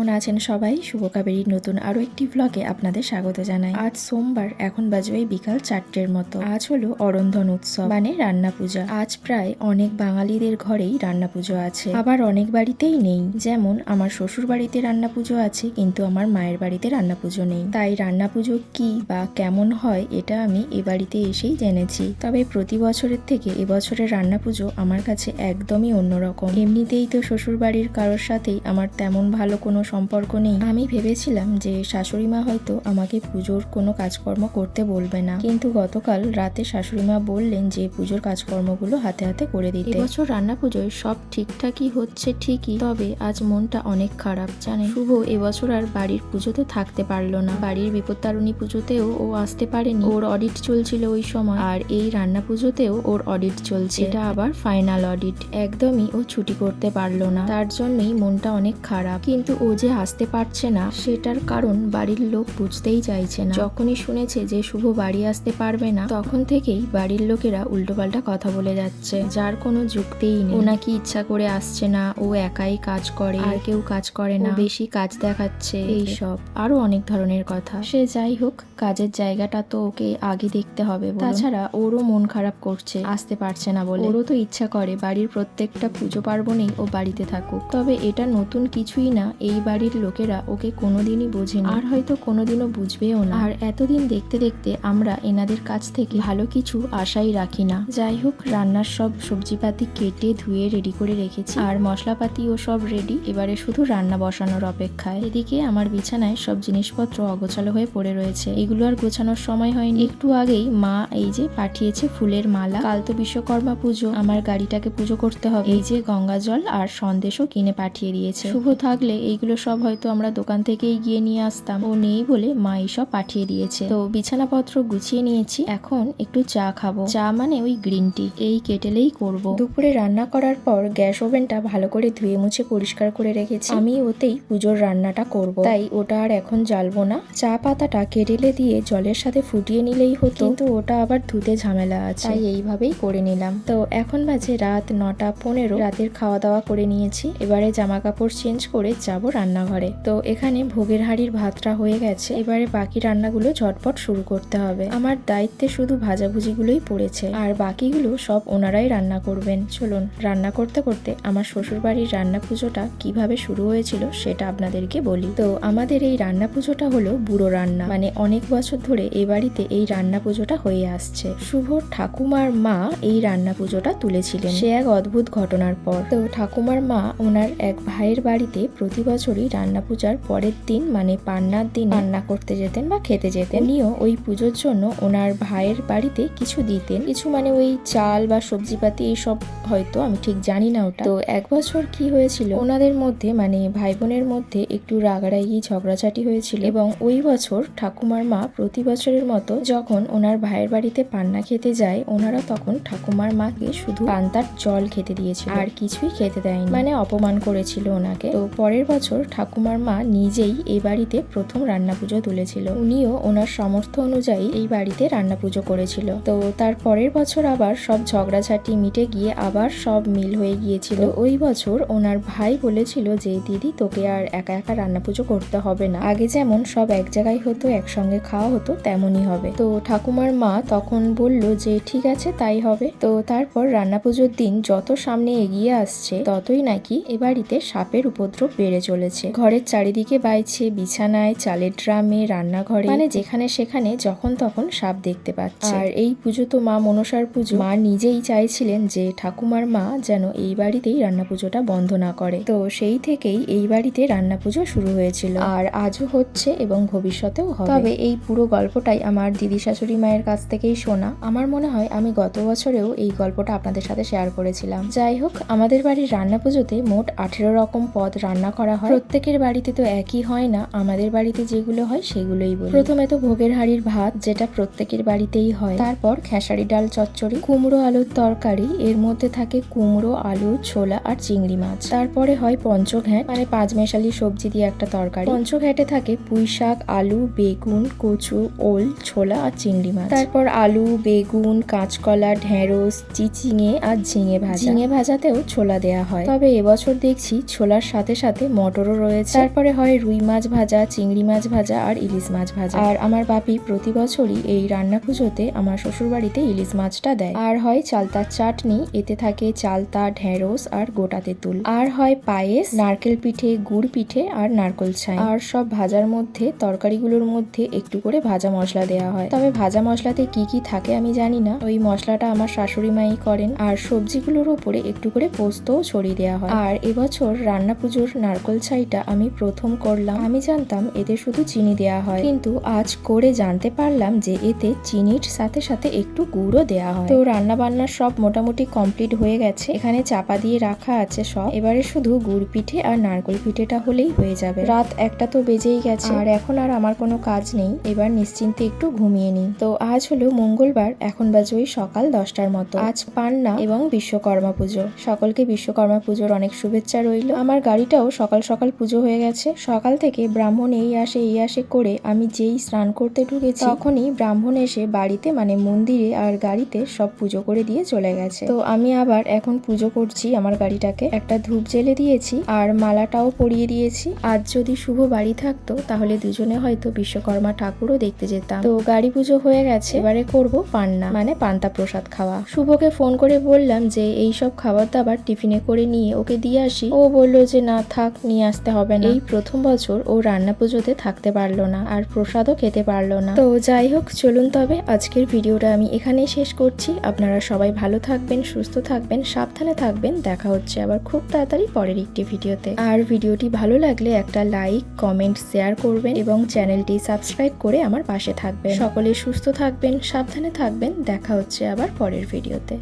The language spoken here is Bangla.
আছেন সবাই? শুভ কাবেরীর নতুন আরও একটি ব্লগে আপনাদের স্বাগত জানাই। আজ সোমবার, এখন বাজবে বিকাল চারটের মতো। আজ হলো অরন্ধন উৎসব মানে রান্না পূজা। আজ প্রায় অনেক বাঙালিদের ঘরেই রান্না পুজো আছে। আবার অনেক বাড়িতেই নেই। যেমন আমার শ্বশুর বাড়িতে রান্না পুজো আছে, কিন্তু আমার মায়ের বাড়িতে রান্না পুজো নেই। তাই রান্না পুজো কি বা কেমন হয়, এটা আমি এ বাড়িতে এসেই জেনেছি। তবে প্রতি বছরের থেকে এবছরের রান্না পুজো আমার কাছে একদমই অন্যরকম। এমনিতেই তো শ্বশুর বাড়ির কারোর সাথেই আমার তেমন ভালো কোনো সম্পর্ক নেই। আমি ভেবেছিলাম যে শাশুড়ি মা হয়তো আমাকে পুজোর কোনো কাজকর্ম করতে বলবে না। কিন্তু গতকাল রাতে শাশুড়ি মা বললেন যে পুজোর কাজকর্মগুলো হাতে হাতে করে দিতে। এবছর রান্না পুজোয় সব ঠিকঠাকই হচ্ছে ঠিকই, তবে আজ মনটা অনেক খারাপ জানে শুভ এবছর আর বাড়ির পুজোতে থাকতে পারল না। বাড়ির বিপত্তারণী পুজোতেও ও আসতে পারেনি। ওর অডিট চলছিল ওই সময়, আর এই রান্না পুজোতেও ওর অডিট চলছে। এটা আবার ফাইনাল অডিট একদমই ও ছুটি করতে পারল না। তার জন্যই মনটা অনেক খারাপ। কিন্তু ও যে আসতে পারছে না, সেটার কারণ বাড়ির লোক বুঝতেই চাইছে না। যখনই শুনেছে যে শুভ বাড়ি আসতে পারবে না, তখন থেকেই বাড়ির লোকেরা উল্টোপাল্টা কথা বলে যাচ্ছে, যার কোনো যুক্তিই নেই। ও নাকি ইচ্ছা করে আসছে না, ও একাই কাজ করে, আর কেউ কাজ করে না। বেশি কাজ দেখাচ্ছে, এই সব আরও অনেক ধরনের কথা। সে যাই হোক, কাজের জায়গাটা তো ওকে আগে দেখতে হবে তাছাড়া ওরও মন খারাপ করছে, আসতে পারছে না বলে। ওরও তো ইচ্ছা করে, বাড়ির প্রত্যেকটা পুজো পার্বণেই ও বাড়িতে থাকুক। তবে এটা নতুন কিছুই না, এই বাড়ির লোকেরা ওকে কোনোদিনই বোঝেনি। আর হয়তো কোনোদিনও বুঝবেও না। আর এতদিন দেখতে দেখতে আমরা এনাদের কাছ থেকে ভালো কিছু আশাই রাখি না। যাই হোক, রান্নার সব সবজিপাতি কেটে ধুয়ে রেডি করে রেখেছি। আর মশলাপাতিও সব রেডি এবারে শুধু রান্না বসানোর অপেক্ষায়। এদিকে আমার বিছানায় সব জিনিসপত্র অগোছালো হয়ে পড়ে রয়েছে। এগুলো আর গোছানোর সময় হয়নি। একটু আগেই মা এই যে পাঠিয়েছে ফুলের মালা। কাল তো বিশ্বকর্মা পুজো। আমার গাড়িটাকে পুজো করতে হবে। এই যে গঙ্গা জল আর সন্দেশও কিনে পাঠিয়ে দিয়েছে। শুভ থাকলে এইগুলো সব হয়তো আমরা দোকান থেকেই গিয়ে নিয়ে আসতাম। ও নেই বলে মা এইসব পাঠিয়ে দিয়েছে। তো বিছানাপত্র গুছিয়ে নিয়েছি। এখন একটু চা খাব। চা মানে ওই গ্রিন টি। এই কেটেলেই করব। দুপুরে রান্না করার পর গ্যাস ওভেনটা ভালো করে ধুয়ে মুছে পরিষ্কার করে রেখেছি। আমি ওতেই পুজোর রান্নাটা করব। তাই ওটা আর এখন জ্বালবো না। চা পাতাটা কেটেলে দিয়ে জলের সাথে ফুটিয়ে নিলেই হতো। কিন্তু ওটা আবার ধুতে ঝামেলা আছে। তাই এইভাবেই করে নিলাম। তো এখন বাজে রাত নটা পনেরো। রাতের খাওয়া দাওয়া করে নিয়েছি। এবারে জামা কাপড় চেঞ্জ করে যাব রান্নাঘরে। তো এখানে ভোগের হাড়ির ভাতটা হয়ে গেছে। এবারে বাকি রান্নাগুলো ঝটপট শুরু করতে হবে। আমার দায়িত্বে শুধু ভাজাভুজিগুলোই পড়েছে। আর বাকিগুলো সব ওনারাই রান্না করবেন। চলুন, রান্না করতে করতে আমার শ্বশুর বাড়ির রান্না পুজোটা কীভাবে শুরু হয়েছিল সেটা আপনাদেরকে বলি। তো আমাদের এই রান্না পুজোটা হলো বুড়ো রান্না। মানে অনেক বছর ধরে এই বাড়িতে এই রান্না পুজোটা হয়ে আসছে। শুভ ঠাকুমার মা এই রান্না পুজোটা তুলেছিলেন। সে এক অদ্ভুত ঘটনার পর। তো ঠাকুমার মা ওনার এক ভাইয়ের বাড়িতে প্রতি বছরই রান্না পূজার পরের দিন মানে পান্নার দিন, রান্না করতে যেতেন বা খেতে যেতেন। উনিও ওই পুজোর জন্য ওনার ভাইয়ের বাড়িতে কিছু দিতেন। কিছু মানে ওই চাল বা সবজিপাতি এইসব হয়তো, আমি ঠিক জানি না ওটা। তো এক বছর কি হয়েছিল? ওনাদের মধ্যে মানে ভাই বোনের মধ্যে একটু রাগারাগি, ঝগড়াঝাটি হয়েছিল এবং ওই বছর ঠাকুমার মা প্রতি বছরের মতো যখন ওনার ভাইয়ের বাড়িতে পান্না খেতে যায়, ওনারা তখন ঠাকুমার মাকে শুধু পান্তার জল খেতে দিয়েছিল। আর কিছুই খেতে দেয়নি। মানে অপমান করেছিল ওনাকে। তো পরের বছর ঠাকুমার মা নিজেই এই বাড়িতে প্রথম রান্না পুজো তুলেছিল। উনিও ওনার সামর্থ্য অনুযায়ী এই বাড়িতে রান্না পুজো করেছিল। তো তার পরের বছর আবার সব ঝগড়াঝাটি মিটে গিয়ে আবার সব মিল হয়ে গিয়েছিল। ওই বছর ওনার ভাই বলেছিল যে, দিদি, তোকে আর একা একা রান্না পুজো করতে হবে না। আগে যেমন সব এক জায়গায় হতো, একসঙ্গে খাওয়া হতো, তেমনই হবে। তো ঠাকুমার মা তখন বলল যে, ঠিক আছে, তাই হবে। তো তারপর রান্না পুজোর দিন যত সামনে এগিয়ে আসছে, ততই নাকি এ বাড়িতে সাপের উপদ্রব বেড়ে চলেছে। ঘরের চারিদিকে বাইছে বিছানায় চালের ড্রামে রান্নাঘরে মানে যেখানে সেখানে যখন তখন সাপ দেখতে পাচ্ছে। আর এই পুজো তো মা মনসার পুজো। মা নিজেই চাইছিলেন যে ঠাকুমার মা যেন এই বাড়িতেই রান্না পুজোটা বন্ধ না করে। তো সেই থেকেই এই বাড়িতে রান্না পুজো শুরু হয়েছিল। আর আজও হচ্ছে এবং ভবিষ্যতেও হবে। তবে এই পুরো গল্পটাই আমার দিদি শাশুড়ি মায়ের কাছ থেকেই শোনা। আমার মনে হয় আমি গত বছরেও এই গল্পটা আপনাদের সাথে শেয়ার করেছিলাম। যাই হোক আমাদের বাড়ির রান্না পুজোতে মোট আঠেরো রকম পদ রান্না করা হয়। প্রত্যেকের বাড়িতে তো একই হয় না, আমাদের বাড়িতে যেগুলো হয় সেগুলোই বলি। প্রথমে তো ভোগের হাড়ির ভাত, যেটা প্রত্যেকের বাড়িতেই হয়। তারপর খেসারি ডাল, চচ্চড়ি, কুমড়ো আলুর তরকারি, এর মধ্যে থাকে কুমড়ো, আলু, ছোলা আর চিংড়ি মাছ। তারপরে হয় পঞ্চঘ্যাট মানে পাঁচ মেশালি সবজি দিয়ে একটা তরকারি। পঞ্চঘ্যাটে থাকে পুঁই শাক, আলু, বেগুন, কচু, ওল, ছোলা আর চিংড়ি মাছ। তারপর আলু, বেগুন, কাঁচকলা, ঢেঁড়স, চিচিঙে আর ঝিঙে ভাজা। ঝিঙে ভাজাতেও ছোলা দেয়া হয়। তবে এবছর দেখছি ছোলার সাথে সাথে মটরও রয়েছে। তারপরে হয় রুই মাছ ভাজা চিংড়ি মাছ ভাজা আর ইলিশ মাছ ভাজা। আর আমার বাপি প্রতি বছরই এই রান্না পুজোতে আমার শ্বশুর বাড়িতে ইলিশ মাছটা দেয়। আর হয় চালতার চাটনি এতে থাকে চালতা ঢেঁড়স আর গোটা তেঁতুল। আর হয় পায়েস নারকেল পিঠে গুড় পিঠে আর নারকল ছাই। আর সব ভাজার মধ্যে তরকারিগুলোর মধ্যে একটু করে ভাজা মশলা দেওয়া হয়। তবে ভাজা মশলাতে কি কি থাকে আমি জানি না। ওই মশলাটা আমার শাশুড়ি মাই করেন আর সবজিগুলোর উপরে একটু করে পোস্তও ছড়িয়ে দেওয়া হয়। আর এবছর রান্না পুজোর নারকল ছাইটা আমি প্রথম করলাম। আমি জানতাম এতে শুধু চিনি দেওয়া হয়। কিন্তু আজ করে জানতে পারলাম যে এতে চিনির সাথে সাথে একটু গুড়ও দেওয়া হয়। তো রান্না বান্না সব মোটামুটি কমপ্লিট হয়ে গেছে। এখানে চাপা দিয়ে রাখা আছে সব। এবারে শুধু গুড় পিঠে আর নারকল পিঠেটা হলেই হয়ে যাবে। রাত একটা তো বেজেই গেছে। আর এখন আর আমার কোনো কাজ নেই। এবার নিশ্চিন্তে একটু ঘুমিয়ে নিই। তো আজ হলো মঙ্গলবার। এখন বাজে ওই সকাল দশটার মতো। আজ পান্না এবং বিশ্বকর্মা পুজো। সকলকে বিশ্বকর্মা পুজোর অনেক শুভেচ্ছা রইল। আমার গাড়িটাও সকাল সকাল পুজো হয়ে গেছে। সকাল থেকে ব্রাহ্মণ এই আসে এই আসে করে আমি যেই স্নান করতে ঢুকেছি, তখনই ব্রাহ্মণ এসে বাড়িতে মানে মন্দিরে আর গাড়িতে সব পুজো করে দিয়ে চলে গেছে। তো আমি আবার এখন পুজো করছি আমার গাড়িটাকে। একটা ধূপ জেলে দিয়েছি আর মালাটাও পরিয়ে দিয়েছি। আজ যদি শুভ বাড়ি থাকতো তাহলে দুজনে হয়তো বিশ্বকর্মা ঠাকুরও দেখতে যেতাম। তো গাড়ি পুজো হয়ে গেছে। এবারে করব পান্না মানে পান্তা প্রসাদ খাওয়া। শুভকে ফোন করে বললাম যে, এই সব খাবার দাবার টিফিনে করে নিয়ে ওকে দিয়ে আসি। ও বলল যে, না, থাক নিয়ে আসতে হবে না। এই প্রথম বছর ও রান্না পুজোতে থাকতে পারল না আর প্রসাদও খেতে পারল না। তো যাই হোক চলুন তবে আজকের ভিডিওটা আমি এখানেই শেষ করছি। আপনারা সবাই ভালো থাকবেন সুস্থ থাকবেন সাবধানে থাকবেন। দেখা হচ্ছে আবার খুব তাড়াতাড়ি পরের একটি ভিডিওতে। আর ভিডিওটি ভালো লাগলে একটা লাইক কমেন্ট শেয়ার করবেন এবং চ্যানেলটি সাবস্ক্রাইব করে আমার পাশে থাকবেন। সকলে সুস্থ থাকবেন সাবধানে থাকবেন। দেখা হচ্ছে আবার পরের ভিডিওতে।